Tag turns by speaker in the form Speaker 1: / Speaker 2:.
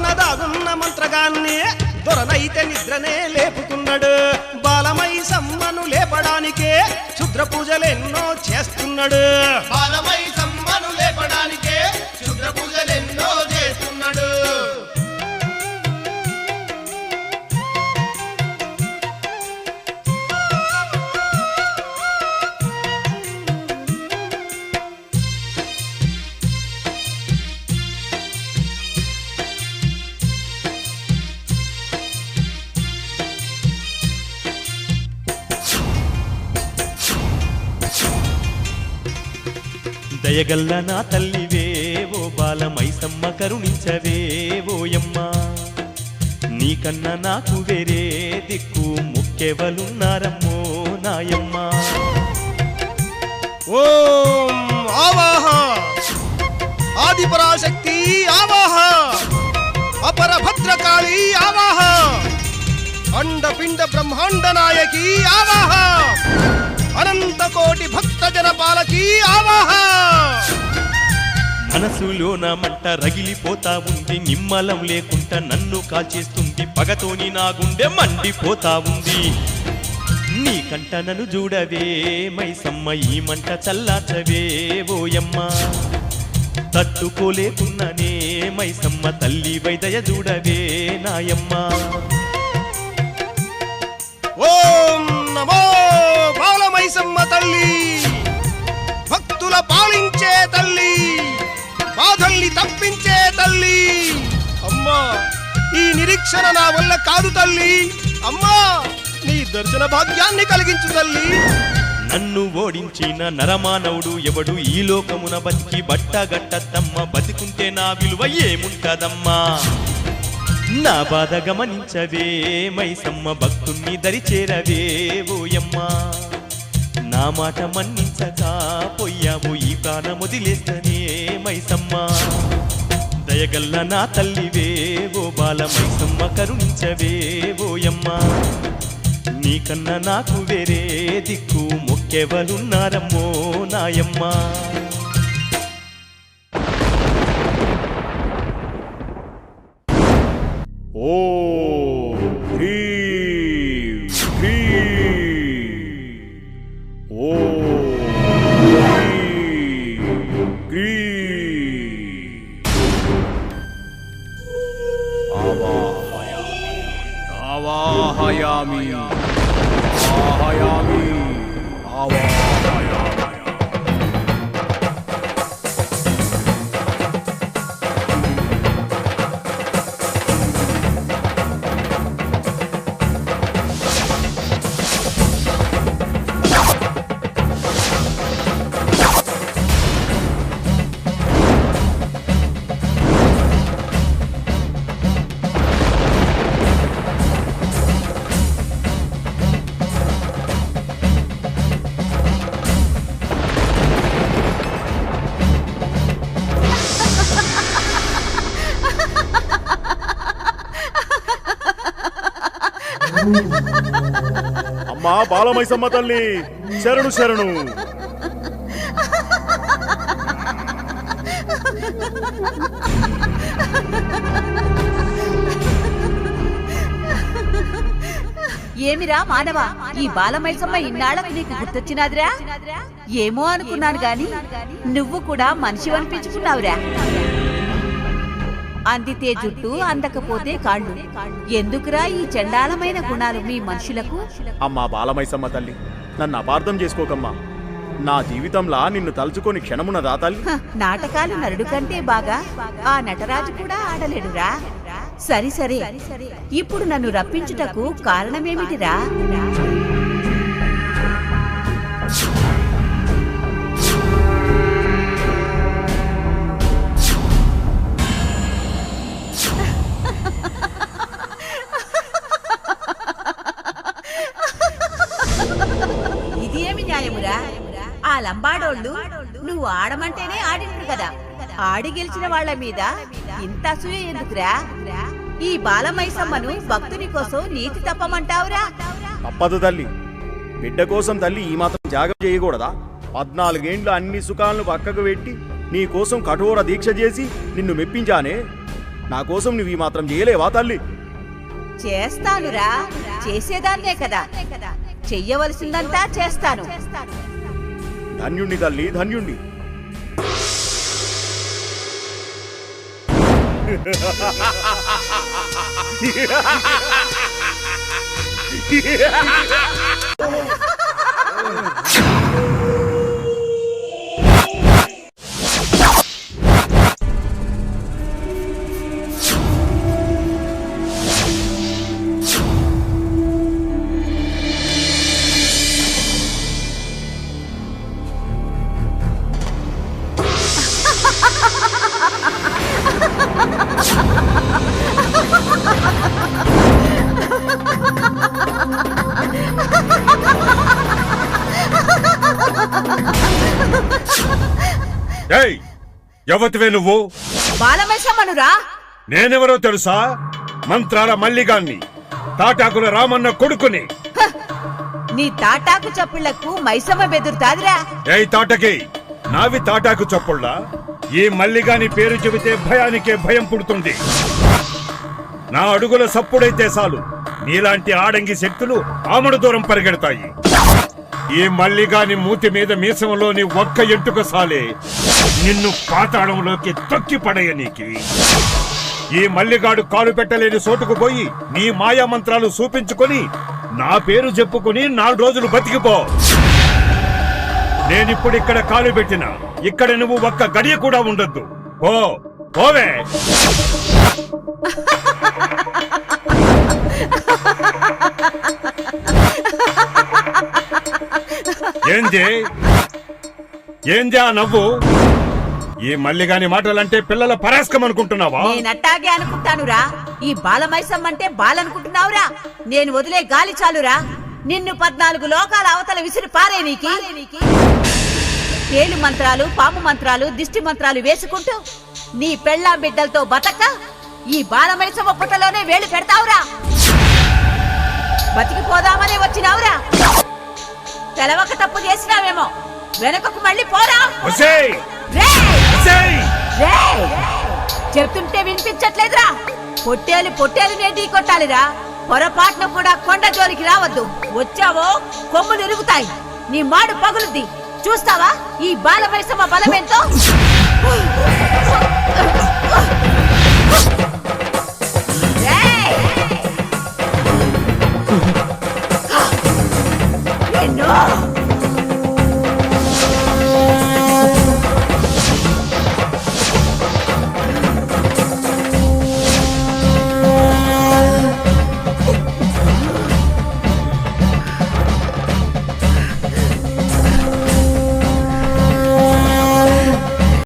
Speaker 1: ఉన్న దాగున్న మంత్రగాన్ని దొరనైతే నిద్రనే లేపుతున్నాడు. బాలమై సమ్మను లేపడానికే క్షుద్ర పూజలెన్నో చేస్తున్నాడు.
Speaker 2: బాలమై
Speaker 3: దయగల్ల నా తల్లివే? ఓ బాలమైసమ్మ కరుణించవే ఓయమ్మ నీకన్నా నాకు వేరే దిక్కు ముక్కెవలున్నారమ్మో నాయమ్మ.
Speaker 1: ఓం ఆవాహ. ఆదిపరాశక్తి ఆవాహ. అపర భద్రకాళి ఆవాహ. అండపిండ బ్రహ్మాండ నాయకి ఆవాహ. అనంత కోటి భక్త జన పాలకి ఆవాహ.
Speaker 3: మనసులోన మంట రగిలిపోతా ఉంది నిమ్మలం లేకుండా నన్ను కాల్చేస్తుంది పగతోని నా గుండె మండిపోతా ఉంది. నీకంట నన్ను చూడవే మైసమ్మ ఈ మంట చల్లాచవే ఓయమ్మ. తట్టుకోలేకున్నానే మైసమ్మ తల్లి వైదయ చూడవే నాయమ్మ.
Speaker 1: ఓం నమో బాలమైసమ్మ తల్లి. భక్తుల పాలించే తల్లి బాధల్ని తప్పించే తల్లి. అమ్మా ఈ నిరీక్షణ నా వల్ల కాదు తల్లి. అమ్మా నీ దర్శన భాగ్యాన్ని కలిగించు తల్లి.
Speaker 3: నన్ను ఓడించిన నరమానవుడు ఎవడు? ఈ లోకమున బతికి బట్టగట్టద్దమ్మ బతికుంటే నా విలువ ఏముంటదమ్మా? నా బాధ గమనించవే మైసమ్మ భక్తుణ్ణి దరిచేరవే ఓయమ్మా. నా మాట మన్నించక పొయ్యావు ఈ ప్రాణం వదిలేస్తనే దయగల్ల నా తల్లివే ఓ బాల మైసమ్మ కరుణించవే ఓయమ్మ నీకన్నా నాకు వేరే దిక్కు మొక్కెవలున్నారమ్మో నాయమ్మ.
Speaker 4: ఓ Mahayagi Awa. మా బాలమైసమ్మ తల్లి శరణు శరణు.
Speaker 5: ఏమిరా మానవ? ఈ బాలమైసమ్మ ఇన్నాళ్ళకు నీకు గుర్తొచ్చినాదిరా? ఏమో అనుకున్నాను గాని నువ్వు కూడా మనిషి అనిపించుకున్నావురా. అందితే జుట్టు అందకపోతే కాళ్ళు. ఎందుకురా ఈ చండాలమైన గుణాలు మీ మనుషులకు?
Speaker 4: అమ్మా బాలమైసమ్మ తల్లి నన్ను అపార్థం చేసుకోకమ్మా. నా జీవితంలా నిన్ను తలుచుకొని క్షణమున దాతల్లి
Speaker 5: హ, నాటకాలు నరుడు కంటే బాగా. ఆ నటరాజు కూడా ఆడలేడురా. సరి సరే. ఇప్పుడు నన్ను రప్పించుటకు కారణమేమిటిరా? ఆడి గెలిచిన వాళ్ళ మీద ఇంత అసూయ ఎందుకురా? ఈ బాలమైసమ్మను భక్తుని కోసం నీతి తప్పమంటావురా?
Speaker 4: తప్పదు తల్లి. బిడ్డ కోసం తల్లి ఈ మాత్రం త్యాగం చేయకూడదా? పద్నాలుగేండ్లు అన్ని సుఖాలను పక్కకు పెట్టి నీ కోసం కఠోర దీక్ష చేసి నిన్ను మెప్పించానే? నా కోసం నువ్వు ఈ మాత్రం చేయలేవా తల్లి?
Speaker 5: చేస్తానురా. చేసేదాన్నే కదా. చెయ్యవలసిందంతా చేస్తాను.
Speaker 4: ధన్యుణ్ణి తల్లి ధన్యుణ్ణి. Yeah!
Speaker 6: ఏయ్ ఎవతివే నువ్వు?
Speaker 5: బాలమైసమ్మనురా
Speaker 6: నేనెవరో తెలుసా? మంత్రాల మల్లిగాన్ని తాటాకుల రామన్న కొడుకుని.
Speaker 5: నీ తాటాకు చప్పుళ్ళకు మైసమ్మ బెదురుతాదిరా
Speaker 6: ఏయ్ తాటకి నావి తాటాకు చప్పుళ్ళ? ఈ మల్లిగాని పేరు చెబితే భయానికే భయం పుడుతుంది. నా అడుగుల సప్పుడైతే చాలు. నీలాంటి ఆడంగి శక్తులు ఆమడు దూరం పరిగెడతాయి. ఈ మల్లిగాని మూతి మీద మీసంలోని ఒక్క ఎంటుక సాలే. నిన్ను పాతాళంలోకి తొక్కి పడయనీకి ఈ మల్లిగాడు కాలు పెట్టలేని చోటుకు పోయి నీ మాయా మంత్రాలు చూపించుకొని నా పేరు చెప్పుకుని నాలుగు రోజులు బతికిపో. నేనిప్పుడు ఇక్కడ కాలు పెట్టిన ఇక్కడ నువ్వు ఒక్క గడియ కూడా ఉండొద్దు. ఓ పోవే. ఏంది? ఏంది ఆ నవ్వు? ఈ మల్లిగాని మాటలంటే పిల్లల పరాస్కం అనుకుంటున్నావా?
Speaker 5: నేనట్టాగే అనుకుంటానురా. ఈ బాలమైసం అంటే బాలనుకుంటున్నావురా. నేను వదిలే గాలి చాలురా. నిన్ను పద్నాలుగు లోకాల అవతల విసిరి పారే నీకి. తేలు మంత్రాలు పాము మంత్రాలు దిష్టి మంత్రాలు వేసుకుంటూ నీ పెళ్ళాం బిడ్డలతో బతక ఈ బాలమైసమ్మ పుట్టలోనే వేలు పెడతావురా. బతికిపోదామనే వచ్చినావురా. తెలవక తప్పు చేసినావేమో. వెనకకు మళ్ళీ పోరా! చెప్తుంటే వినిపించట్లేదురా. పొట్టేలు పొట్టేలు ఢీ కొట్టాలిరా. పొరపాటున కూడా కొండ జోలికి రావద్దు. వచ్చావో కొమ్ములు ఇరుగుతాయి. నీ మాడు పగులుద్ది. చూస్తావా? ఈ బాల వయసమ్మ బలమేంతో